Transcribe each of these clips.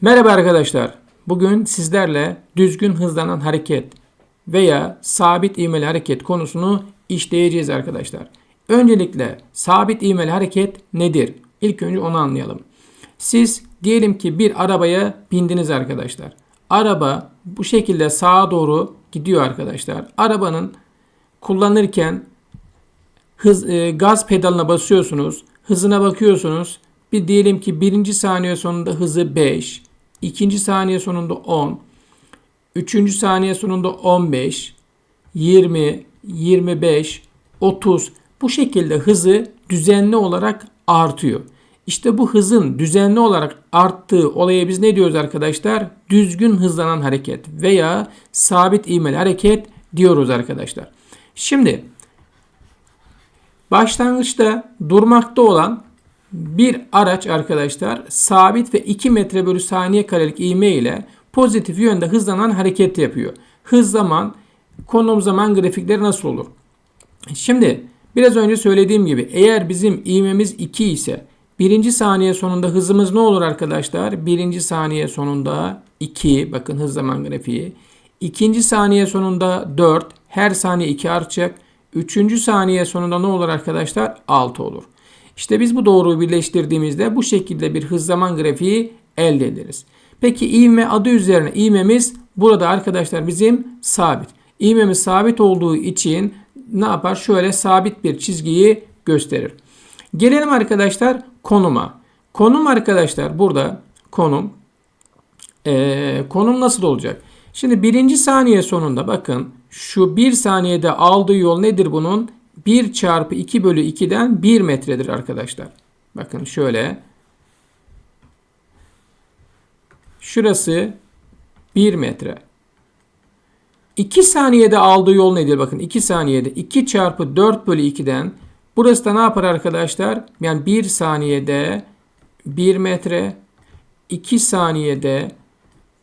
Merhaba arkadaşlar. Bugün sizlerle düzgün hızlanan hareket veya sabit ivmeli hareket konusunu işleyeceğiz arkadaşlar. Öncelikle sabit ivmeli hareket nedir? İlk önce onu anlayalım. Siz diyelim ki bir arabaya bindiniz arkadaşlar. Araba bu şekilde sağa doğru gidiyor arkadaşlar. Arabanın kullanırken hız, e, gaz pedalına basıyorsunuz. Hızına bakıyorsunuz. Bir diyelim ki birinci saniye sonunda hızı 5. ikinci saniye sonunda 10. Üçüncü saniye sonunda 15. 20, 25, 30. Bu şekilde hızı düzenli olarak artıyor. İşte bu hızın düzenli olarak arttığı olaya biz ne diyoruz arkadaşlar? Düzgün hızlanan hareket veya sabit ivmeli hareket diyoruz arkadaşlar. Şimdi Başlangıçta durmakta olan bir araç arkadaşlar sabit ve 2 metre bölü saniye karelik ivme ile pozitif yönde hızlanan hareket yapıyor. Hız zaman, konum zaman grafikleri nasıl olur? Şimdi biraz önce söylediğim gibi eğer bizim ivmemiz 2 ise birinci saniye sonunda hızımız ne olur arkadaşlar? Birinci saniye sonunda 2 bakın hız zaman grafiği. İkinci saniye sonunda 4 her saniye 2 artacak. Üçüncü saniye sonunda ne olur arkadaşlar? 6 olur. İşte biz bu doğruyu birleştirdiğimizde bu şekilde bir hız zaman grafiği elde ederiz. Peki ivme adı üzerine ivmemiz burada arkadaşlar bizim sabit. İvmemiz sabit olduğu için ne yapar? Şöyle sabit bir çizgiyi gösterir. Gelelim arkadaşlar konuma. Konum arkadaşlar burada konum. Ee, konum nasıl olacak? Şimdi birinci saniye sonunda bakın şu bir saniyede aldığı yol nedir bunun? 1 çarpı 2 bölü 2'den 1 metredir arkadaşlar. Bakın şöyle. Şurası 1 metre. 2 saniyede aldığı yol nedir? Bakın 2 saniyede 2 çarpı 4 bölü 2'den burası da ne yapar arkadaşlar? Yani 1 saniyede 1 metre 2 saniyede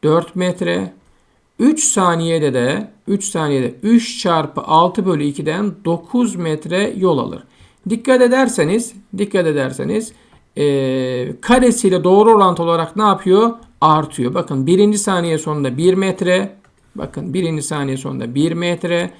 4 metre 3 saniyede de 3 saniyede 3 çarpı 6 bölü 2'den 9 metre yol alır. Dikkat ederseniz dikkat ederseniz e, karesiyle doğru orantılı olarak ne yapıyor? Artıyor. Bakın birinci saniye sonunda 1 metre. Bakın birinci saniye sonunda 1 metre.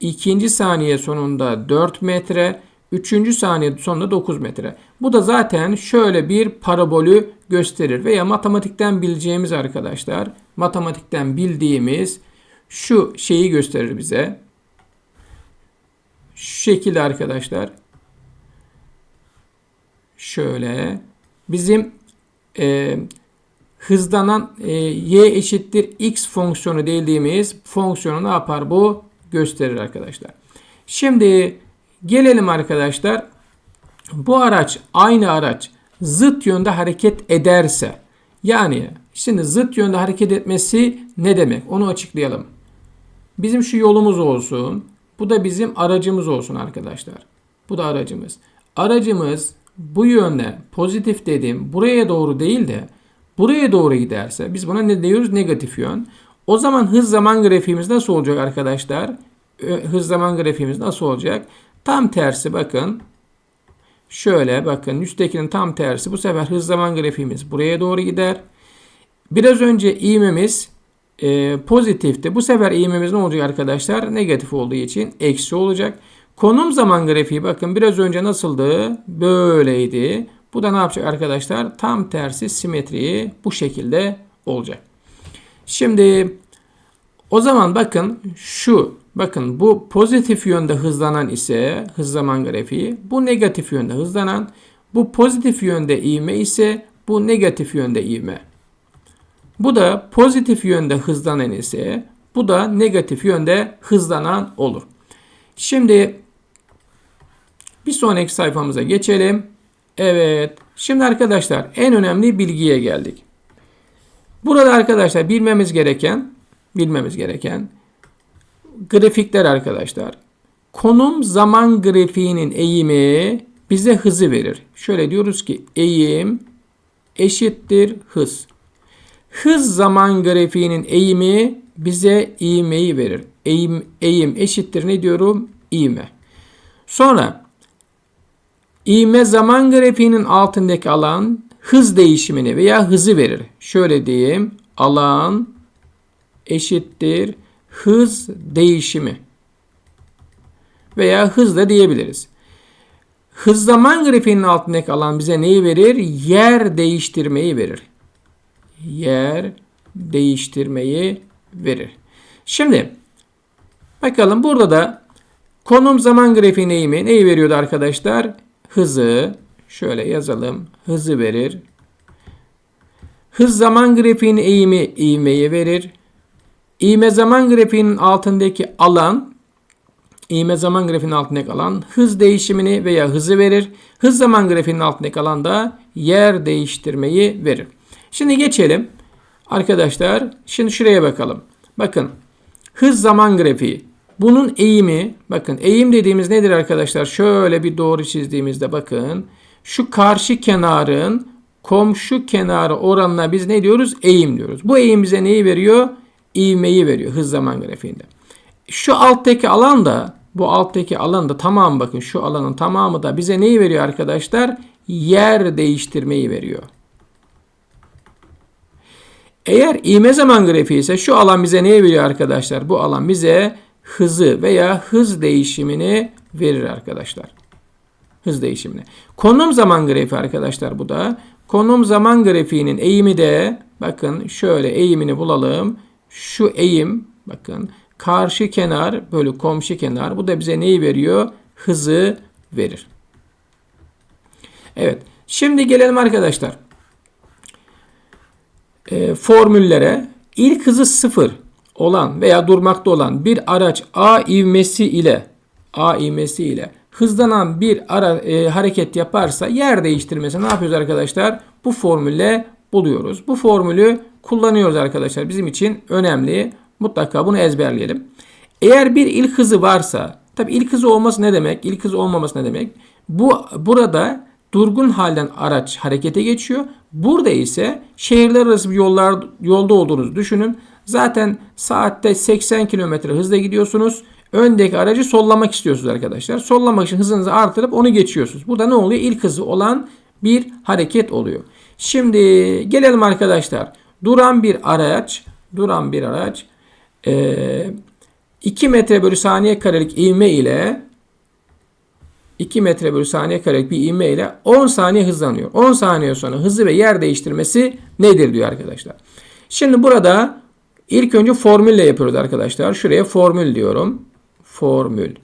ikinci saniye sonunda 4 metre. Üçüncü saniye sonunda 9 metre. Bu da zaten şöyle bir parabolü gösterir. Veya matematikten bileceğimiz arkadaşlar. Matematikten bildiğimiz şu şeyi gösterir bize. Şu şekilde arkadaşlar. Şöyle. Bizim e, hızlanan e, y eşittir x fonksiyonu dediğimiz fonksiyonu ne yapar bu? Gösterir arkadaşlar. Şimdi Gelelim arkadaşlar. Bu araç aynı araç zıt yönde hareket ederse yani şimdi zıt yönde hareket etmesi ne demek? Onu açıklayalım. Bizim şu yolumuz olsun. Bu da bizim aracımız olsun arkadaşlar. Bu da aracımız. Aracımız bu yönde pozitif dedim buraya doğru değil de buraya doğru giderse biz buna ne diyoruz? Negatif yön. O zaman hız zaman grafiğimiz nasıl olacak arkadaşlar? Hız zaman grafiğimiz nasıl olacak? Tam tersi bakın. Şöyle bakın üsttekinin tam tersi. Bu sefer hız zaman grafiğimiz buraya doğru gider. Biraz önce ivmemiz e, pozitifti. Bu sefer ivmemiz ne olacak arkadaşlar? Negatif olduğu için eksi olacak. Konum zaman grafiği bakın biraz önce nasıldı? Böyleydi. Bu da ne yapacak arkadaşlar? Tam tersi simetriyi bu şekilde olacak. Şimdi o zaman bakın şu Bakın bu pozitif yönde hızlanan ise hız zaman grafiği. Bu negatif yönde hızlanan. Bu pozitif yönde ivme ise bu negatif yönde ivme. Bu da pozitif yönde hızlanan ise bu da negatif yönde hızlanan olur. Şimdi bir sonraki sayfamıza geçelim. Evet. Şimdi arkadaşlar en önemli bilgiye geldik. Burada arkadaşlar bilmemiz gereken bilmemiz gereken grafikler arkadaşlar. Konum zaman grafiğinin eğimi bize hızı verir. Şöyle diyoruz ki eğim eşittir hız. Hız zaman grafiğinin eğimi bize ivmeyi verir. Eğim, eğim eşittir ne diyorum? İvme. Sonra ivme zaman grafiğinin altındaki alan hız değişimini veya hızı verir. Şöyle diyeyim. Alan eşittir hız değişimi veya hız da diyebiliriz. Hız zaman grafiğinin altındaki alan bize neyi verir? Yer değiştirmeyi verir. Yer değiştirmeyi verir. Şimdi bakalım burada da konum zaman grafiği eğimi neyi veriyordu arkadaşlar? Hızı şöyle yazalım. Hızı verir. Hız zaman grafiğinin eğimi ivmeyi verir. İğme zaman grafiğinin altındaki alan İğme zaman grafiğinin altındaki alan hız değişimini veya hızı verir. Hız zaman grafiğinin altındaki alan da yer değiştirmeyi verir. Şimdi geçelim. Arkadaşlar şimdi şuraya bakalım. Bakın hız zaman grafiği. Bunun eğimi bakın eğim dediğimiz nedir arkadaşlar? Şöyle bir doğru çizdiğimizde bakın. Şu karşı kenarın komşu kenarı oranına biz ne diyoruz? Eğim diyoruz. Bu eğim bize neyi veriyor? İvmeyi veriyor hız zaman grafiğinde. Şu alttaki alan da bu alttaki alan da tamam bakın şu alanın tamamı da bize neyi veriyor arkadaşlar? Yer değiştirmeyi veriyor. Eğer ivme zaman grafiği ise şu alan bize neyi veriyor arkadaşlar? Bu alan bize hızı veya hız değişimini verir arkadaşlar. Hız değişimini. Konum zaman grafiği arkadaşlar bu da. Konum zaman grafiğinin eğimi de bakın şöyle eğimini bulalım. Şu eğim bakın karşı kenar bölü komşu kenar. Bu da bize neyi veriyor? Hızı verir. Evet. Şimdi gelelim arkadaşlar. E, formüllere. İlk hızı sıfır olan veya durmakta olan bir araç A ivmesi ile A ivmesi ile hızlanan bir ara, e, hareket yaparsa yer değiştirmesi ne yapıyoruz arkadaşlar? Bu formülle buluyoruz. Bu formülü kullanıyoruz arkadaşlar. Bizim için önemli. Mutlaka bunu ezberleyelim. Eğer bir ilk hızı varsa, tabi ilk hızı olması ne demek? İlk hızı olmaması ne demek? Bu burada durgun halden araç harekete geçiyor. Burada ise şehirler arası bir yollar yolda olduğunuzu düşünün. Zaten saatte 80 km hızla gidiyorsunuz. Öndeki aracı sollamak istiyorsunuz arkadaşlar. Sollamak için hızınızı artırıp onu geçiyorsunuz. Burada ne oluyor? İlk hızı olan bir hareket oluyor. Şimdi gelelim arkadaşlar. Duran bir araç, duran bir araç e, 2 metre bölü saniye karelik ivme ile 2 metre bölü saniye karelik bir ivme ile 10 saniye hızlanıyor. 10 saniye sonra hızı ve yer değiştirmesi nedir diyor arkadaşlar. Şimdi burada ilk önce formülle yapıyoruz arkadaşlar. Şuraya formül diyorum. Formül.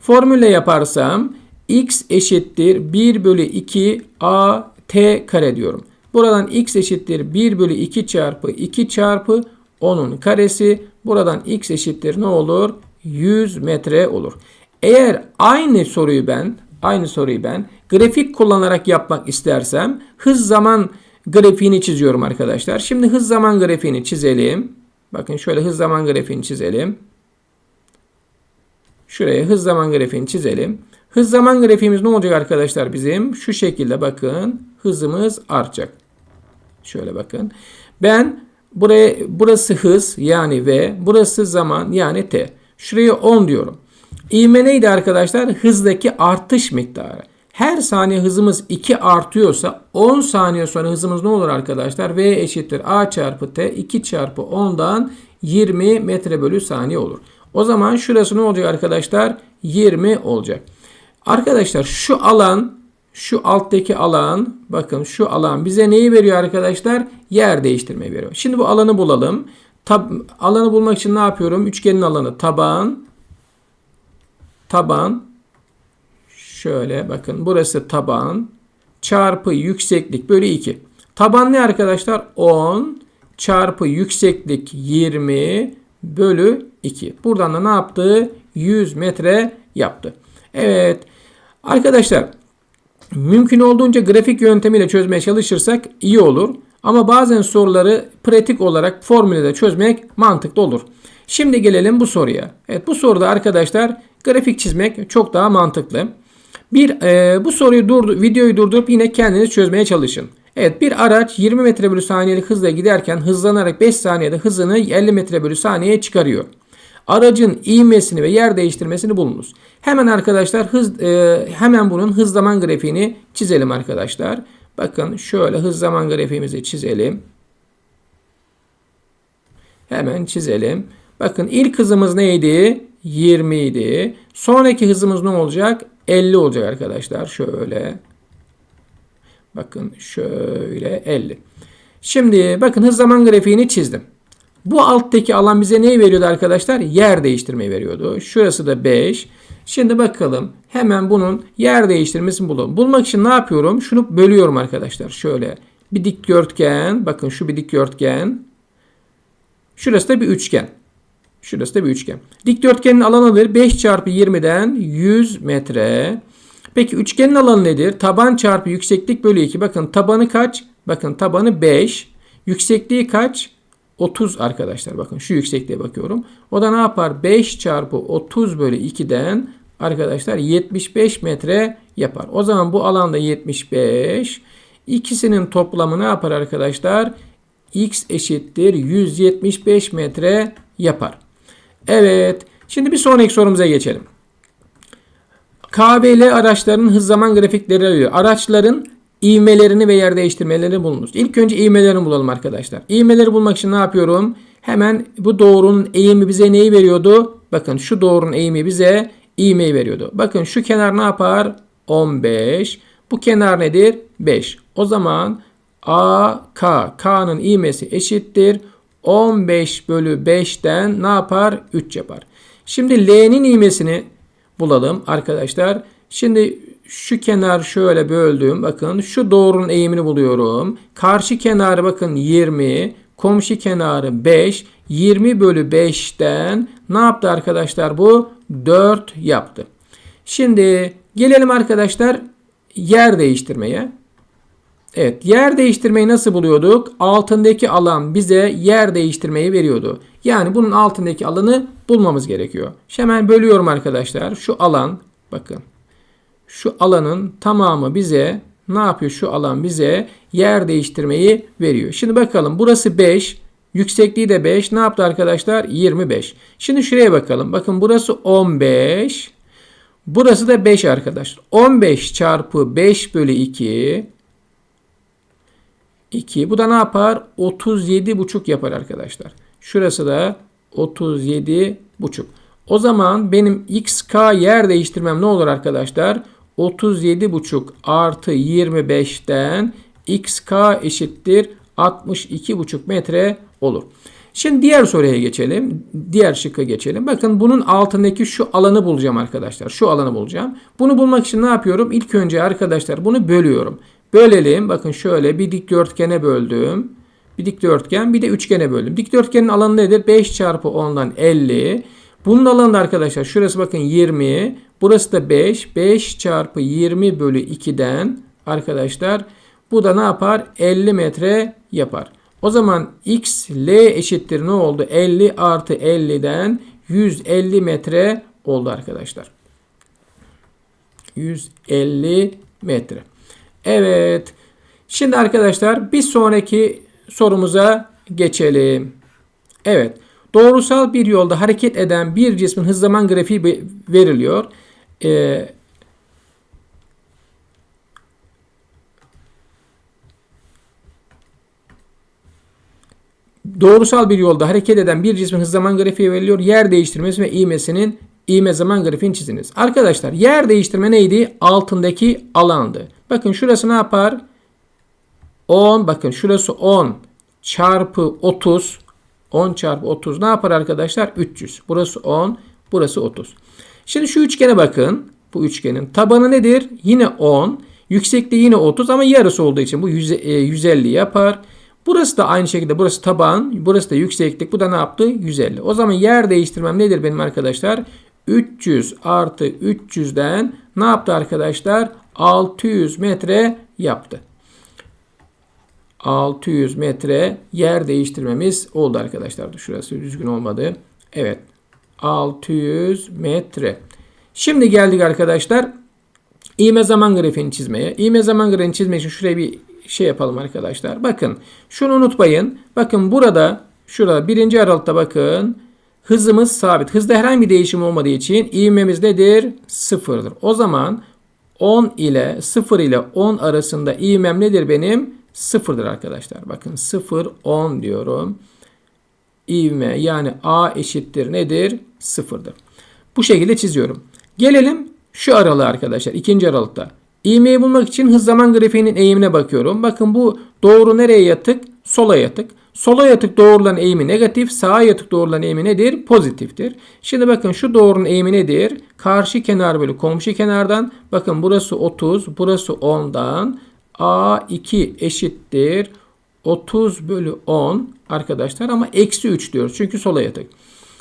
Formülle yaparsam x eşittir 1 bölü 2 a t kare diyorum. Buradan x eşittir 1 bölü 2 çarpı 2 çarpı 10'un karesi. Buradan x eşittir ne olur? 100 metre olur. Eğer aynı soruyu ben aynı soruyu ben grafik kullanarak yapmak istersem hız zaman grafiğini çiziyorum arkadaşlar. Şimdi hız zaman grafiğini çizelim. Bakın şöyle hız zaman grafiğini çizelim. Şuraya hız zaman grafiğini çizelim. Hız zaman grafiğimiz ne olacak arkadaşlar bizim? Şu şekilde bakın hızımız artacak. Şöyle bakın. Ben buraya burası hız yani V, burası zaman yani T. Şuraya 10 diyorum. İvme neydi arkadaşlar? Hızdaki artış miktarı. Her saniye hızımız 2 artıyorsa 10 saniye sonra hızımız ne olur arkadaşlar? V eşittir A çarpı T 2 çarpı 10'dan 20 metre bölü saniye olur. O zaman şurası ne olacak arkadaşlar? 20 olacak. Arkadaşlar şu alan şu alttaki alan bakın şu alan bize neyi veriyor arkadaşlar? Yer değiştirmeyi veriyor. Şimdi bu alanı bulalım. Tab alanı bulmak için ne yapıyorum? Üçgenin alanı taban taban şöyle bakın burası taban çarpı yükseklik bölü 2. Taban ne arkadaşlar? 10 çarpı yükseklik 20 bölü 2. Buradan da ne yaptı? 100 metre yaptı. Evet. Arkadaşlar mümkün olduğunca grafik yöntemiyle çözmeye çalışırsak iyi olur. Ama bazen soruları pratik olarak formülde çözmek mantıklı olur. Şimdi gelelim bu soruya. Evet bu soruda arkadaşlar grafik çizmek çok daha mantıklı. Bir e, bu soruyu durdu, videoyu durdurup yine kendiniz çözmeye çalışın. Evet bir araç 20 metre bölü saniyelik hızla giderken hızlanarak 5 saniyede hızını 50 metre bölü saniyeye çıkarıyor. Aracın ivmesini ve yer değiştirmesini bulunuz. Hemen arkadaşlar hız e, hemen bunun hız zaman grafiğini çizelim arkadaşlar. Bakın şöyle hız zaman grafiğimizi çizelim. Hemen çizelim. Bakın ilk hızımız neydi? 20 idi. Sonraki hızımız ne olacak? 50 olacak arkadaşlar. Şöyle. Bakın şöyle 50. Şimdi bakın hız zaman grafiğini çizdim. Bu alttaki alan bize neyi veriyordu arkadaşlar? Yer değiştirmeyi veriyordu. Şurası da 5. Şimdi bakalım hemen bunun yer değiştirmesini bulalım. Bulmak için ne yapıyorum? Şunu bölüyorum arkadaşlar. Şöyle bir dikdörtgen. Bakın şu bir dikdörtgen. Şurası da bir üçgen. Şurası da bir üçgen. Dikdörtgenin alanı nedir? 5 çarpı 20'den 100 metre. Peki üçgenin alanı nedir? Taban çarpı yükseklik bölü 2. Bakın tabanı kaç? Bakın tabanı 5. Yüksekliği kaç? 30 arkadaşlar. Bakın şu yüksekliğe bakıyorum. O da ne yapar? 5 çarpı 30 bölü 2'den arkadaşlar 75 metre yapar. O zaman bu alanda 75. İkisinin toplamı ne yapar arkadaşlar? X eşittir 175 metre yapar. Evet. Şimdi bir sonraki sorumuza geçelim. KBL araçlarının hız zaman grafikleri alıyor. Araçların ivmelerini ve yer değiştirmelerini bulunuz. İlk önce ivmelerini bulalım arkadaşlar. İvmeleri bulmak için ne yapıyorum? Hemen bu doğrunun eğimi bize neyi veriyordu? Bakın şu doğrunun eğimi bize ivmeyi veriyordu. Bakın şu kenar ne yapar? 15. Bu kenar nedir? 5. O zaman AK, K'nın ivmesi eşittir. 15 bölü 5'ten ne yapar? 3 yapar. Şimdi L'nin ivmesini bulalım arkadaşlar. Şimdi şu kenar şöyle böldüm. Bakın şu doğrunun eğimini buluyorum. Karşı kenarı bakın 20. Komşu kenarı 5. 20 bölü 5'ten ne yaptı arkadaşlar bu? 4 yaptı. Şimdi gelelim arkadaşlar yer değiştirmeye. Evet yer değiştirmeyi nasıl buluyorduk? Altındaki alan bize yer değiştirmeyi veriyordu. Yani bunun altındaki alanı bulmamız gerekiyor. Şimdi hemen bölüyorum arkadaşlar. Şu alan bakın. Şu alanın tamamı bize ne yapıyor? Şu alan bize yer değiştirmeyi veriyor. Şimdi bakalım burası 5. Yüksekliği de 5. Ne yaptı arkadaşlar? 25. Şimdi şuraya bakalım. Bakın burası 15. Burası da 5 arkadaşlar. 15 çarpı 5 bölü 2 2. Bu da ne yapar? 37,5 yapar arkadaşlar. Şurası da 37,5. O zaman benim xk yer değiştirmem ne olur arkadaşlar? 37,5 artı 25'ten xk eşittir 62,5 metre olur. Şimdi diğer soruya geçelim. Diğer şıkka geçelim. Bakın bunun altındaki şu alanı bulacağım arkadaşlar. Şu alanı bulacağım. Bunu bulmak için ne yapıyorum? İlk önce arkadaşlar bunu bölüyorum. Bölelim. Bakın şöyle bir dikdörtgene böldüm. Bir dikdörtgen bir de üçgene böldüm. Dikdörtgenin alanı nedir? 5 çarpı 10'dan 50. Bunun alanı da arkadaşlar şurası bakın 20. Burası da 5. 5 çarpı 20 bölü 2'den arkadaşlar bu da ne yapar? 50 metre yapar. O zaman x l eşittir ne oldu? 50 artı 50'den 150 metre oldu arkadaşlar. 150 metre. Evet. Şimdi arkadaşlar bir sonraki sorumuza geçelim. Evet. Doğrusal bir yolda hareket eden bir cismin hız zaman grafiği veriliyor. Ee, doğrusal bir yolda hareket eden bir cismin hız zaman grafiği veriliyor. Yer değiştirmesi ve ivmesinin ivme zaman grafiğini çiziniz. Arkadaşlar yer değiştirme neydi? Altındaki alandı. Bakın şurası ne yapar? 10 bakın şurası 10 çarpı 30 10 çarpı 30 ne yapar arkadaşlar? 300. Burası 10 burası 30. Şimdi şu üçgene bakın. Bu üçgenin tabanı nedir? Yine 10. Yüksekliği yine 30 ama yarısı olduğu için bu 150 e, yapar. Burası da aynı şekilde burası taban, burası da yükseklik. Bu da ne yaptı? 150. O zaman yer değiştirmem nedir benim arkadaşlar? 300 artı 300'den ne yaptı arkadaşlar? 600 metre yaptı. 600 metre yer değiştirmemiz oldu arkadaşlar. Şurası düzgün olmadı. Evet. 600 metre. Şimdi geldik arkadaşlar. İğme zaman grafiğini çizmeye. İğme zaman grafiğini çizmek için şuraya bir şey yapalım arkadaşlar. Bakın şunu unutmayın. Bakın burada şurada birinci aralıkta bakın hızımız sabit. Hızda herhangi bir değişim olmadığı için ivmemiz nedir? Sıfırdır. O zaman 10 ile 0 ile 10 arasında ivmem nedir benim? 0'dır arkadaşlar. Bakın 0 10 diyorum. İvme yani A eşittir nedir? 0'dır. Bu şekilde çiziyorum. Gelelim şu aralığı arkadaşlar. ikinci aralıkta. İğmeyi bulmak için hız zaman grafiğinin eğimine bakıyorum. Bakın bu doğru nereye yatık? Sola yatık. Sola yatık doğruların eğimi negatif, sağa yatık doğruların eğimi nedir? Pozitiftir. Şimdi bakın şu doğrunun eğimi nedir? Karşı kenar bölü komşu kenardan. Bakın burası 30, burası 10'dan. A2 eşittir 30 bölü 10 arkadaşlar ama eksi 3 diyoruz. Çünkü sola yatık.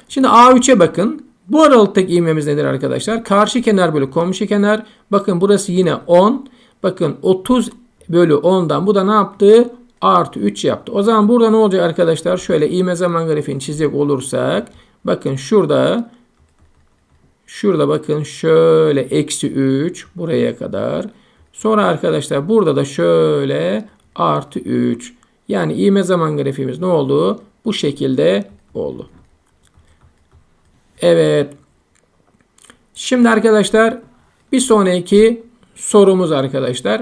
Şimdi A3'e bakın. Bu aralıktaki ivmemiz nedir arkadaşlar? Karşı kenar bölü komşu kenar. Bakın burası yine 10. Bakın 30 bölü 10'dan bu da ne yaptı? Artı 3 yaptı. O zaman burada ne olacak arkadaşlar? Şöyle ivme zaman grafiğini çizecek olursak. Bakın şurada şurada bakın şöyle eksi 3 buraya kadar. Sonra arkadaşlar burada da şöyle artı 3. Yani ivme zaman grafiğimiz ne oldu? Bu şekilde oldu. Evet. Şimdi arkadaşlar bir sonraki sorumuz arkadaşlar.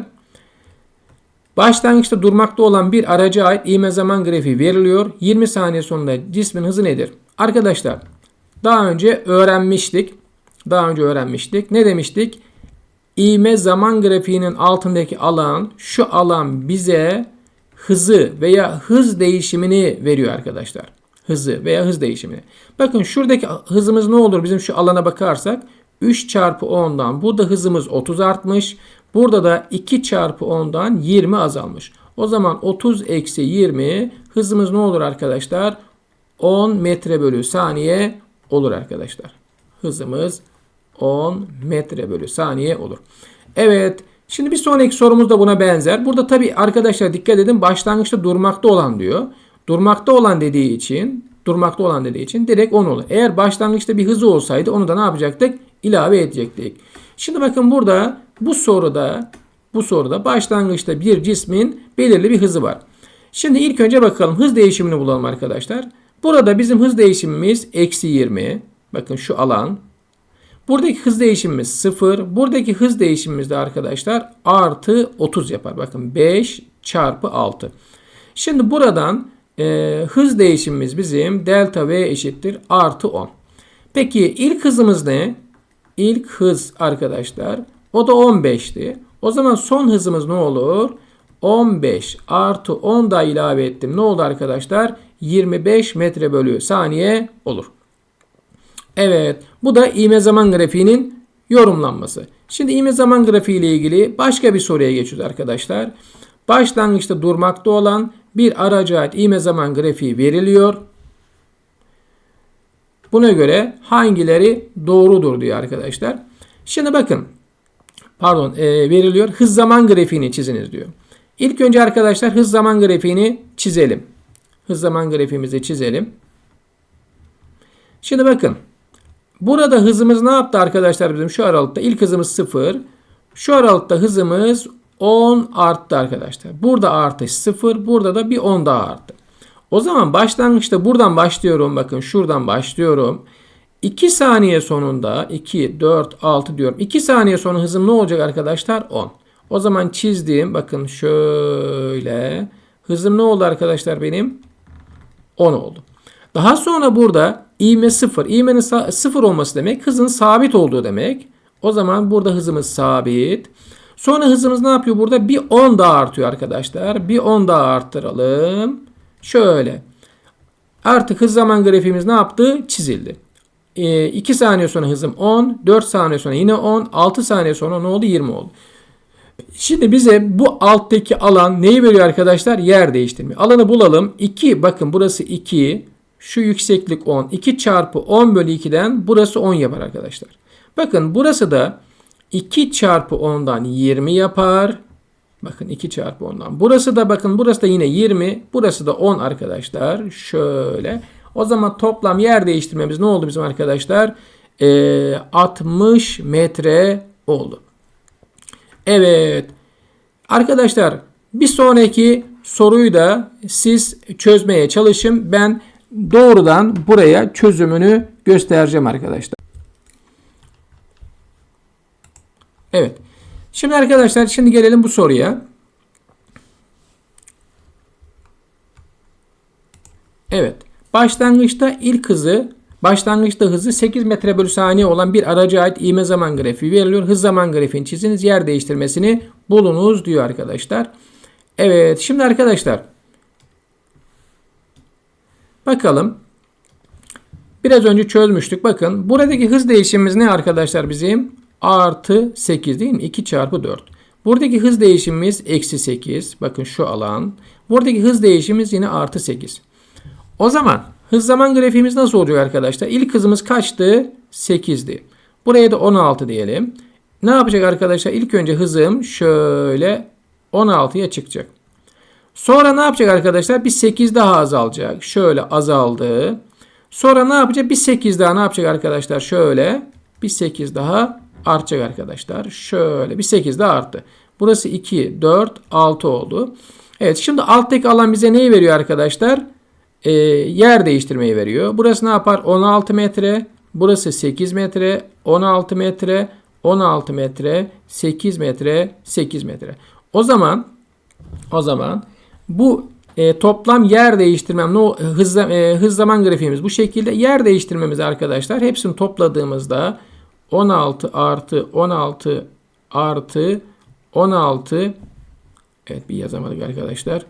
Başlangıçta durmakta olan bir araca ait ivme zaman grafiği veriliyor. 20 saniye sonunda cismin hızı nedir? Arkadaşlar daha önce öğrenmiştik. Daha önce öğrenmiştik. Ne demiştik? İğme zaman grafiğinin altındaki alan şu alan bize hızı veya hız değişimini veriyor arkadaşlar. Hızı veya hız değişimini. Bakın şuradaki hızımız ne olur bizim şu alana bakarsak 3 çarpı 10'dan burada hızımız 30 artmış. Burada da 2 çarpı 10'dan 20 azalmış. O zaman 30 eksi 20 hızımız ne olur arkadaşlar? 10 metre bölü saniye olur arkadaşlar. Hızımız 10 metre bölü saniye olur. Evet. Şimdi bir sonraki sorumuz da buna benzer. Burada tabi arkadaşlar dikkat edin başlangıçta durmakta olan diyor. Durmakta olan dediği için durmakta olan dediği için direkt 10 olur. Eğer başlangıçta bir hızı olsaydı onu da ne yapacaktık? İlave edecektik. Şimdi bakın burada bu soruda bu soruda başlangıçta bir cismin belirli bir hızı var. Şimdi ilk önce bakalım hız değişimini bulalım arkadaşlar. Burada bizim hız değişimimiz eksi 20. Bakın şu alan. Buradaki hız değişimimiz 0. Buradaki hız değişimimiz de arkadaşlar artı 30 yapar. Bakın 5 çarpı 6. Şimdi buradan e, hız değişimimiz bizim delta v eşittir artı 10. Peki ilk hızımız ne? İlk hız arkadaşlar o da 15'ti. O zaman son hızımız ne olur? 15 artı 10 da ilave ettim. Ne oldu arkadaşlar? 25 metre bölü saniye olur. Evet bu da ivme zaman grafiğinin yorumlanması. Şimdi ivme zaman grafiği ile ilgili başka bir soruya geçiyoruz arkadaşlar. Başlangıçta durmakta olan bir araca ait ivme zaman grafiği veriliyor. Buna göre hangileri doğrudur diyor arkadaşlar. Şimdi bakın pardon e, veriliyor hız zaman grafiğini çiziniz diyor. İlk önce arkadaşlar hız zaman grafiğini çizelim. Hız zaman grafiğimizi çizelim. Şimdi bakın burada hızımız ne yaptı arkadaşlar bizim şu aralıkta ilk hızımız 0. Şu aralıkta hızımız 10 arttı arkadaşlar. Burada artış 0. Burada da bir 10 daha arttı. O zaman başlangıçta buradan başlıyorum. Bakın şuradan başlıyorum. 2 saniye sonunda 2, 4, 6 diyorum. 2 saniye sonra hızım ne olacak arkadaşlar? 10. O zaman çizdiğim bakın şöyle. Hızım ne oldu arkadaşlar benim? 10 oldu. Daha sonra burada ivme 0. İvmenin 0 olması demek hızın sabit olduğu demek. O zaman burada hızımız sabit. Sonra hızımız ne yapıyor burada? Bir 10 daha artıyor arkadaşlar. Bir 10 daha arttıralım. Şöyle. Artık hız zaman grafiğimiz ne yaptı? Çizildi. 2 e, saniye sonra hızım 10. 4 saniye sonra yine 10. 6 saniye sonra ne oldu? 20 oldu. Şimdi bize bu alttaki alan neyi veriyor arkadaşlar? Yer değiştirme. Alanı bulalım. 2 bakın burası 2. Şu yükseklik 10. 2 çarpı 10 bölü 2'den burası 10 yapar arkadaşlar. Bakın burası da 2 çarpı 10'dan 20 yapar. Bakın 2 çarpı 10'dan. Burası da bakın burası da yine 20. Burası da 10 arkadaşlar. Şöyle. O zaman toplam yer değiştirmemiz ne oldu bizim arkadaşlar? Ee, 60 metre oldu. Evet. Arkadaşlar bir sonraki soruyu da siz çözmeye çalışın. Ben doğrudan buraya çözümünü göstereceğim arkadaşlar. Evet. Şimdi arkadaşlar şimdi gelelim bu soruya. Evet. Başlangıçta ilk hızı başlangıçta hızı 8 metre bölü saniye olan bir araca ait ivme zaman grafiği veriliyor. Hız zaman grafiğini çiziniz. Yer değiştirmesini bulunuz diyor arkadaşlar. Evet. Şimdi arkadaşlar bakalım. Biraz önce çözmüştük. Bakın buradaki hız değişimimiz ne arkadaşlar bizim? Artı 8 değil mi? 2 çarpı 4. Buradaki hız değişimimiz eksi 8. Bakın şu alan. Buradaki hız değişimimiz yine artı 8. O zaman hız zaman grafiğimiz nasıl olacak arkadaşlar? İlk hızımız kaçtı? 8'di. Buraya da 16 diyelim. Ne yapacak arkadaşlar? İlk önce hızım şöyle 16'ya çıkacak. Sonra ne yapacak arkadaşlar? Bir 8 daha azalacak. Şöyle azaldı. Sonra ne yapacak? Bir 8 daha ne yapacak arkadaşlar? Şöyle bir 8 daha artacak arkadaşlar. Şöyle bir 8 daha arttı. Burası 2, 4, 6 oldu. Evet şimdi alttaki alan bize neyi veriyor arkadaşlar? Ee, yer değiştirmeyi veriyor. Burası ne yapar? 16 metre. Burası 8 metre. 16 metre. 16 metre. 8 metre. 8 metre. O zaman o zaman bu e, toplam yer değiştirmem no, hız, e, hız zaman grafiğimiz bu şekilde yer değiştirmemiz arkadaşlar hepsini topladığımızda 16 artı 16 artı 16 evet bir yazamadık arkadaşlar.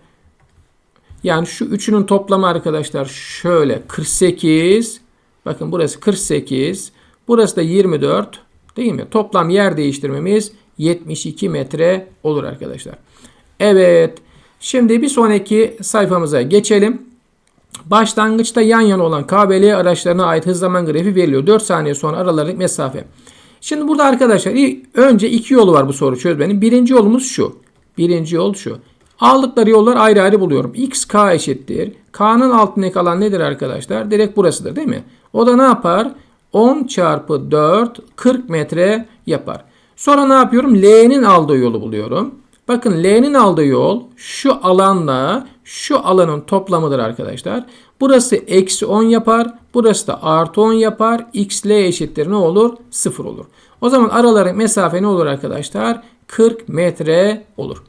Yani şu üçünün toplamı arkadaşlar şöyle 48 bakın burası 48 burası da 24 değil mi? Toplam yer değiştirmemiz 72 metre olur arkadaşlar. Evet Şimdi bir sonraki sayfamıza geçelim. Başlangıçta yan yana olan KBL araçlarına ait hız zaman grafiği veriliyor. 4 saniye sonra aralarındaki mesafe. Şimdi burada arkadaşlar önce iki yolu var bu soru çözmenin. Birinci yolumuz şu. Birinci yol şu. Aldıkları yollar ayrı ayrı buluyorum. X K eşittir. K'nın altındaki alan nedir arkadaşlar? Direkt burasıdır değil mi? O da ne yapar? 10 çarpı 4 40 metre yapar. Sonra ne yapıyorum? L'nin aldığı yolu buluyorum. Bakın L'nin aldığı yol şu alanla şu alanın toplamıdır arkadaşlar. Burası eksi 10 yapar. Burası da artı 10 yapar. X, L eşittir ne olur? 0 olur. O zaman araların mesafe ne olur arkadaşlar? 40 metre olur.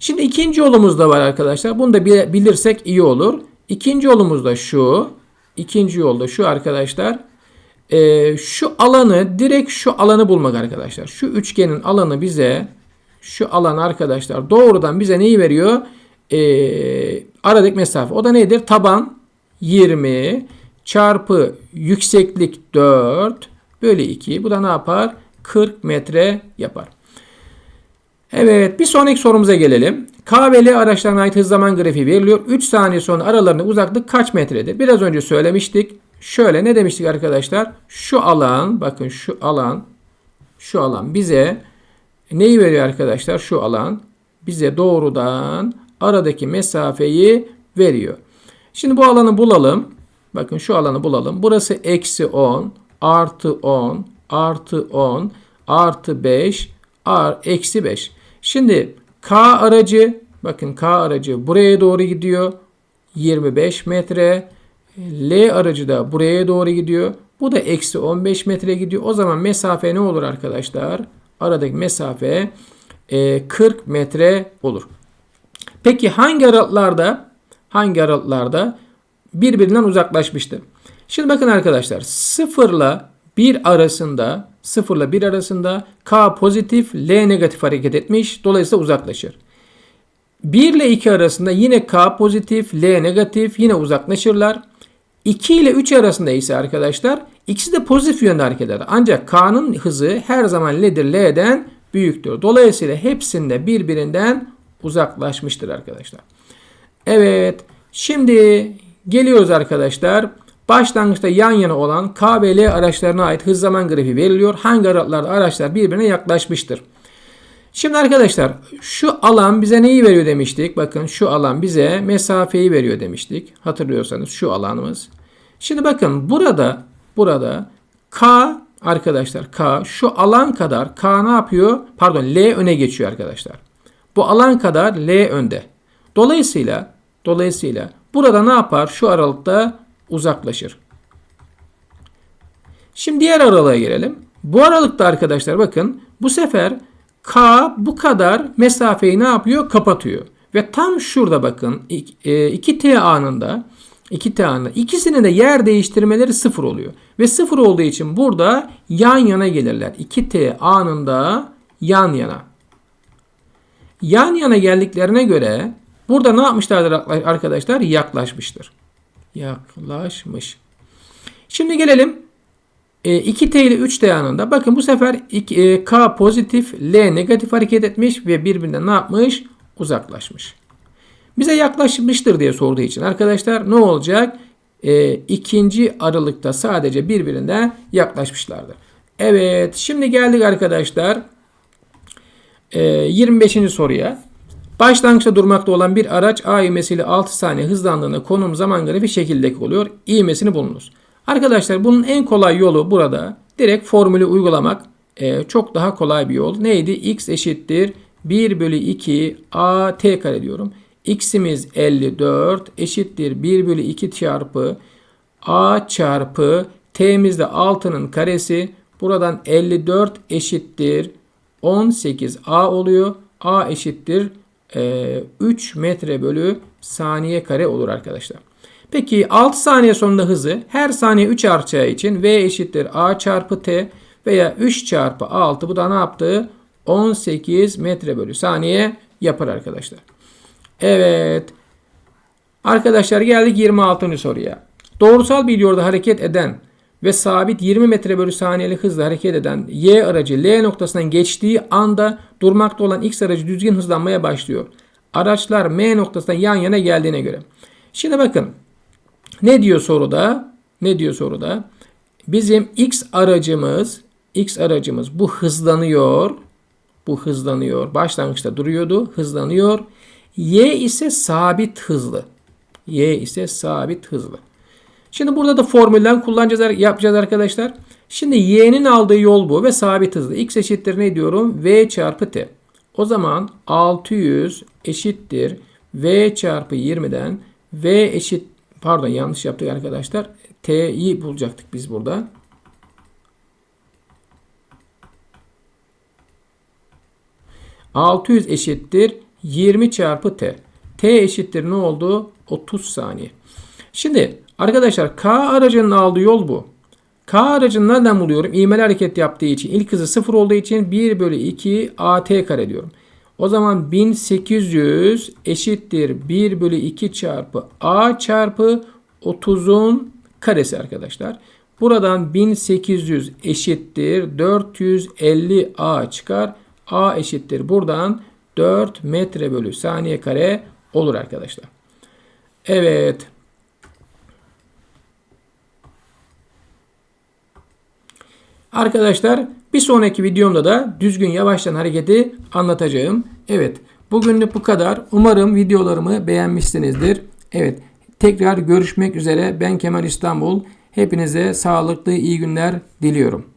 Şimdi ikinci yolumuz da var arkadaşlar. Bunu da bilirsek iyi olur. İkinci yolumuz da şu. İkinci yolda şu arkadaşlar. Ee, şu alanı direkt şu alanı bulmak arkadaşlar. Şu üçgenin alanı bize şu alan arkadaşlar doğrudan bize neyi veriyor? Ee, aradaki mesafe. O da nedir? Taban 20 çarpı yükseklik 4 bölü 2. Bu da ne yapar? 40 metre yapar. Evet bir sonraki sorumuza gelelim. K ve L araçlarına ait hız zaman grafiği veriliyor. 3 saniye sonra aralarında uzaklık kaç metredir? Biraz önce söylemiştik. Şöyle ne demiştik arkadaşlar? Şu alan bakın şu alan şu alan bize Neyi veriyor arkadaşlar? Şu alan bize doğrudan aradaki mesafeyi veriyor. Şimdi bu alanı bulalım. Bakın şu alanı bulalım. Burası eksi 10, artı 10, artı 10, artı 5, ar, eksi 5. Şimdi K aracı, bakın K aracı buraya doğru gidiyor. 25 metre. L aracı da buraya doğru gidiyor. Bu da eksi 15 metre gidiyor. O zaman mesafe ne olur arkadaşlar? Aradaki mesafe e, 40 metre olur. Peki hangi aralıklarda hangi aralıklarda birbirinden uzaklaşmıştır? Şimdi bakın arkadaşlar 0 ile 1 arasında 0 ile 1 arasında K pozitif L negatif hareket etmiş. Dolayısıyla uzaklaşır. 1 ile 2 arasında yine K pozitif L negatif yine uzaklaşırlar. 2 ile 3 arasında ise arkadaşlar ikisi de pozitif yönde hareket eder. Ancak K'nın hızı her zaman L'dir L'den büyüktür. Dolayısıyla hepsinde birbirinden uzaklaşmıştır arkadaşlar. Evet. Şimdi geliyoruz arkadaşlar. Başlangıçta yan yana olan K ve L araçlarına ait hız zaman grafiği veriliyor. Hangi aralıklarda araçlar birbirine yaklaşmıştır? Şimdi arkadaşlar şu alan bize neyi veriyor demiştik? Bakın şu alan bize mesafeyi veriyor demiştik. Hatırlıyorsanız şu alanımız. Şimdi bakın burada burada K arkadaşlar K şu alan kadar K ne yapıyor? Pardon L öne geçiyor arkadaşlar. Bu alan kadar L önde. Dolayısıyla dolayısıyla burada ne yapar? Şu aralıkta uzaklaşır. Şimdi diğer aralığa gelelim. Bu aralıkta arkadaşlar bakın bu sefer K bu kadar mesafeyi ne yapıyor? Kapatıyor. Ve tam şurada bakın 2T anında 2T anında ikisinin de yer değiştirmeleri sıfır oluyor. Ve sıfır olduğu için burada yan yana gelirler. 2T anında yan yana. Yan yana geldiklerine göre burada ne yapmışlardır arkadaşlar? Yaklaşmıştır. Yaklaşmış. Şimdi gelelim 2T ile 3T anında. Bakın bu sefer e, K pozitif, L negatif hareket etmiş ve birbirinden ne yapmış? Uzaklaşmış. Bize yaklaşmıştır diye sorduğu için arkadaşlar ne olacak? E, ikinci aralıkta sadece birbirine yaklaşmışlardır. Evet şimdi geldik arkadaşlar e, 25. soruya. Başlangıçta durmakta olan bir araç A ivmesiyle 6 saniye hızlandığında konum zaman grafiği şekildeki oluyor. İvmesini bulunuz. Arkadaşlar bunun en kolay yolu burada direkt formülü uygulamak e, çok daha kolay bir yol. Neydi? X eşittir 1 bölü 2 a t kare diyorum. X'imiz 54 eşittir 1 bölü 2 çarpı a çarpı t'miz de 6'nın karesi. Buradan 54 eşittir 18a oluyor. a eşittir e, 3 metre bölü saniye kare olur arkadaşlar. Peki 6 saniye sonunda hızı her saniye 3 artacağı için V eşittir A çarpı T veya 3 çarpı 6 bu da ne yaptı? 18 metre bölü saniye yapar arkadaşlar. Evet. Arkadaşlar geldik 26. soruya. Doğrusal bir yolda hareket eden ve sabit 20 metre bölü saniyeli hızla hareket eden Y aracı L noktasından geçtiği anda durmakta olan X aracı düzgün hızlanmaya başlıyor. Araçlar M noktasından yan yana geldiğine göre. Şimdi bakın ne diyor soruda? Ne diyor soruda? Bizim X aracımız X aracımız bu hızlanıyor. Bu hızlanıyor. Başlangıçta duruyordu. Hızlanıyor. Y ise sabit hızlı. Y ise sabit hızlı. Şimdi burada da formülden kullanacağız, yapacağız arkadaşlar. Şimdi y'nin aldığı yol bu ve sabit hızlı. X eşittir ne diyorum? V çarpı t. O zaman 600 eşittir V çarpı 20'den V eşit pardon yanlış yaptık arkadaşlar. T'yi bulacaktık biz burada. ...600 eşittir 20 çarpı t. t eşittir ne oldu? 30 saniye. Şimdi arkadaşlar K aracının aldığı yol bu. K aracını nereden buluyorum? İğmeli hareket yaptığı için ilk hızı 0 olduğu için 1 bölü 2 at kare diyorum. O zaman 1800 eşittir 1 bölü 2 çarpı a çarpı 30'un karesi arkadaşlar. Buradan 1800 eşittir 450 a çıkar. a eşittir buradan 4 metre bölü saniye kare olur arkadaşlar. Evet. Arkadaşlar bir sonraki videomda da düzgün yavaştan hareketi anlatacağım. Evet bugünlük bu kadar. Umarım videolarımı beğenmişsinizdir. Evet tekrar görüşmek üzere. Ben Kemal İstanbul. Hepinize sağlıklı iyi günler diliyorum.